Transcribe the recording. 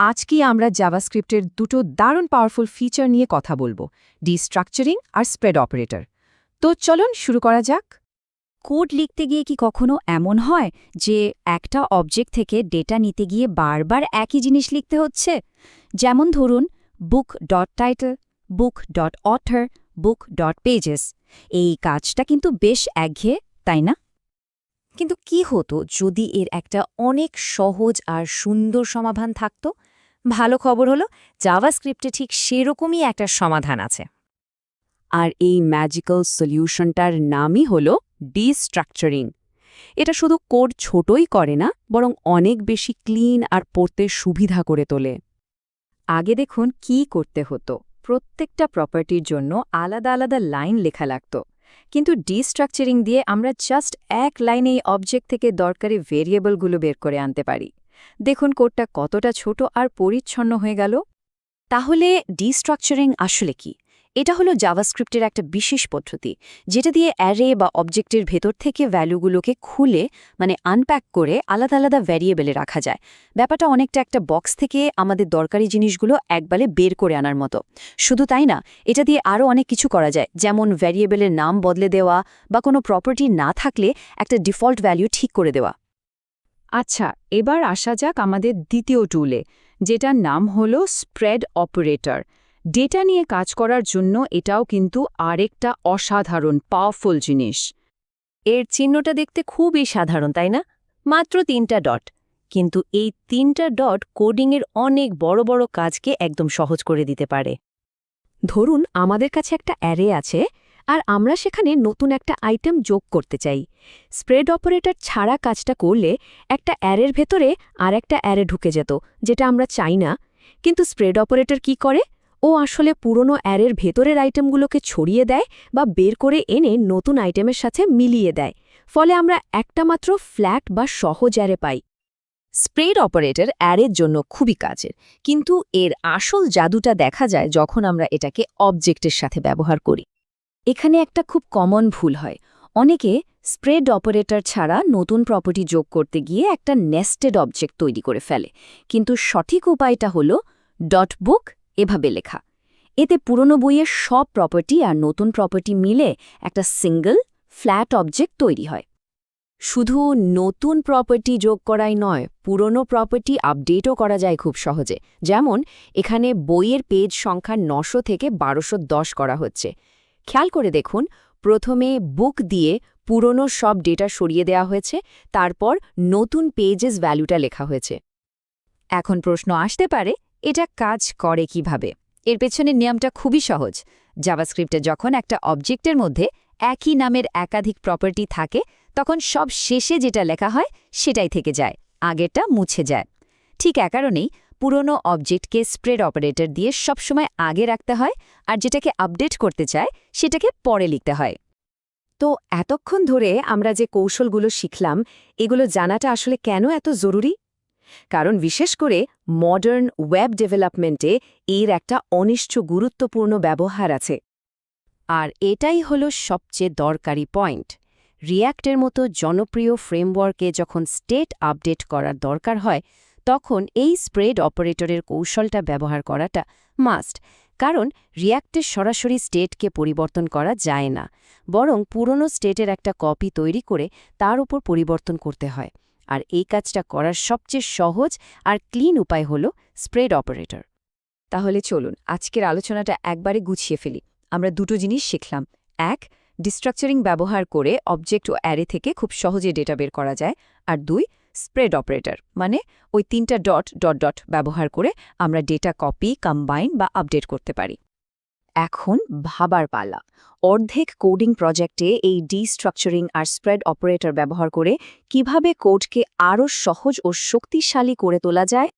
আজকে আমরা জাভাস্ক্রিপ্টের দুটো দারুণ পাওয়ারফুল ফিচার নিয়ে কথা বলব ডিস্ট্রাকচারিং আর স্প্রেড অপারেটর তো চলুন শুরু করা যাক। কোড লিখতে গিয়ে কি কখনো এমন হয় যে একটা অবজেক্ট থেকে ডেটা নিতে গিয়ে বারবার একই জিনিস লিখতে হচ্ছে? যেমন ধরুন book dot title book dot author book dot pages এই কাজটা কিন্তু বেশ একঘেয়ে, তাই না? কিন্তু কি হতো যদি এর একটা অনেক সহজ আর সুন্দর সমাধান থাকত? ভালো খবর হলো, জাভাস্ক্রিপ্টে ঠিক সেরকমই একটা সমাধান আছে। আর এই ম্যাজিক্যাল সলিউশনটার নামই হল ডিস্ট্রাকচারিং এটা শুধু কোড ছোটই করে না, বরং অনেক বেশি ক্লিন আর পড়তে সুবিধা করে তোলে। আগে দেখুন কি করতে হতো। প্রত্যেকটা প্রপার্টির জন্য আলাদা আলাদা লাইন লেখা লাগত। কিন্তু ডিস্ট্রাকচারিং দিয়ে আমরা জাস্ট এক লাইনে এই অবজেক্ট থেকে দরকারি ভেরিয়েবলগুলো বের করে আনতে পারি। দেখুন কোডটা কতটা ছোট আর পরিচ্ছন্ন হয়ে গেল। তাহলে ডিস্ট্রাকচারিং আসলে কি? এটা হলো জাভাস্ক্রিপ্টের একটা বিশেষ পদ্ধতি, যেটা দিয়ে অ্যারে বা অবজেক্টের ভেতর থেকে ভ্যালুগুলোকে খুলে মানে আনপ্যাক করে আলাদা আলাদা ভ্যারিয়েবলে রাখা যায়। ব্যাপারটা অনেকটা একটা বক্স থেকে আমাদের দরকারি জিনিসগুলো একবারে বের করে আনার মতো। শুধু তাই না, এটা দিয়ে আরও অনেক কিছু করা যায়, যেমন ভ্যারিয়েবলের নাম বদলে দেওয়া বা কোনো প্রপার্টি না থাকলে একটা ডিফল্ট ভ্যালু ঠিক করে দেওয়া। আচ্ছা এবার আসা যাক আমাদের দ্বিতীয় টুলে যেটার নাম হল স্প্রেড অপারেটর ডেটা নিয়ে কাজ করার জন্য এটাও কিন্তু আরেকটা অসাধারণ পাওয়ারফুল জিনিস। এর চিহ্নটা দেখতে খুবই সাধারণ, তাই না? মাত্র তিনটা ডট কিন্তু এই তিনটা ডট কোডিংয়ের অনেক বড় বড় কাজকে একদম সহজ করে দিতে পারে। ধরুন, আমাদের কাছে একটা অ্যারে আছে আর আমরা সেখানে নতুন একটা আইটেম যোগ করতে চাই। স্প্রেড অপারেটর ছাড়া কাজটা করলে একটা অ্যারের ভেতরে আর একটা অ্যারে ঢুকে যেত, যেটা আমরা চাই না। কিন্তু স্প্রেড অপারেটর কি করে? ও আসলে পুরনো অ্যারের ভেতরের আইটেমগুলোকে ছড়িয়ে দেয় বা বের করে এনে নতুন আইটেমের সাথে মিলিয়ে দেয়। ফলে আমরা একটা মাত্র ফ্ল্যাট বা সহজ অ্যারে পাই। স্প্রেড অপারেটর অ্যারের জন্য খুবই কাজের। কিন্তু এর আসল জাদুটা দেখা যায় যখন আমরা এটাকে অবজেক্টের সাথে ব্যবহার করি। এখানে একটা খুব কমন ভুল হয়। অনেকে স্প্রেড অপারেটর ছাড়া নতুন প্রপার্টি যোগ করতে গিয়ে একটা নেস্টেড অবজেক্ট তৈরি করে ফেলে। কিন্তু সঠিক উপায়টা হল ডট বুক এভাবে লেখা। এতে পুরনো বইয়ের সব প্রপার্টি আর নতুন প্রপার্টি মিলে একটা সিঙ্গল ফ্ল্যাট অবজেক্ট তৈরি হয়। শুধু নতুন প্রপার্টি যোগ করাই নয়, পুরনো প্রপার্টি আপডেটও করা যায় খুব সহজে। যেমন, এখানে বইয়ের পেজ সংখ্যা নশো থেকে বারোশো করা হচ্ছে। খেয়াল করে দেখুন, প্রথমে বুক দিয়ে পুরনো সব ডেটা সরিয়ে দেওয়া হয়েছে, তারপর নতুন পেজেস ভ্যালুটা লেখা হয়েছে। এখন প্রশ্ন আসতে পারে, এটা কাজ করে কীভাবে? এর পেছনের নিয়মটা খুবই সহজ। জাভাস্ক্রিপ্টে যখন একটা অবজেক্টের মধ্যে একই নামের একাধিক প্রপার্টি থাকে, তখন সব শেষে যেটা লেখা হয়, সেটাই থেকে যায়, আগেরটা মুছে যায়। ঠিক এ কারণেই পুরনো অবজেক্টকে স্প্রেড অপারেটর দিয়ে সবসময় আগে রাখতে হয় আর যেটাকে আপডেট করতে চায়, সেটাকে পরে লিখতে হয়। তো এতক্ষণ ধরে আমরা যে কৌশলগুলো শিখলাম, এগুলো জানাটা আসলে কেন এত জরুরি? কারণ বিশেষ করে মডার্ন ওয়েব ডেভেলপমেন্টে এর একটা অনিশ্চ গুরুত্বপূর্ণ ব্যবহার আছে। আর এটাই হলো সবচেয়ে দরকারি পয়েন্ট রিয়্যাক্টের মতো জনপ্রিয় ফ্রেমওয়ার্কে যখন স্টেট আপডেট করার দরকার হয় তখন এই স্প্রেড অপারেটরের কৌশলটা ব্যবহার করাটা মাস্ট কারণ রিয়্যাক্টের সরাসরি স্টেটকে পরিবর্তন করা যায় না, বরং পুরনো স্টেটের একটা কপি তৈরি করে তার উপর পরিবর্তন করতে হয়। আর এই কাজটা করার সবচেয়ে সহজ আর ক্লিন উপায় হল স্প্রেড অপারেটর তাহলে চলুন, আজকের আলোচনাটা একবারে গুছিয়ে ফেলি। আমরা দুটো জিনিস শিখলাম। এক ডিস্ট্রাকচারিং ব্যবহার করে অবজেক্ট ও অ্যারে থেকে খুব সহজে ডেটা বের করা যায়। আর দুই স্প্রেড অপারেটর মানে ওই তিনটা ডট ডট ডট ব্যবহার করে আমরা ডেটা কপি কম্বাইন বা আপডেট করতে পারি। এখন ভাবার পালা। অর্ধেক কোডিং প্রজেক্টে এই ডিস্ট্রাকচারিং আর স্প্রেড অপারেটর ব্যবহার করে কীভাবে কোডকে আরও সহজ ও শক্তিশালী করে তোলা যায়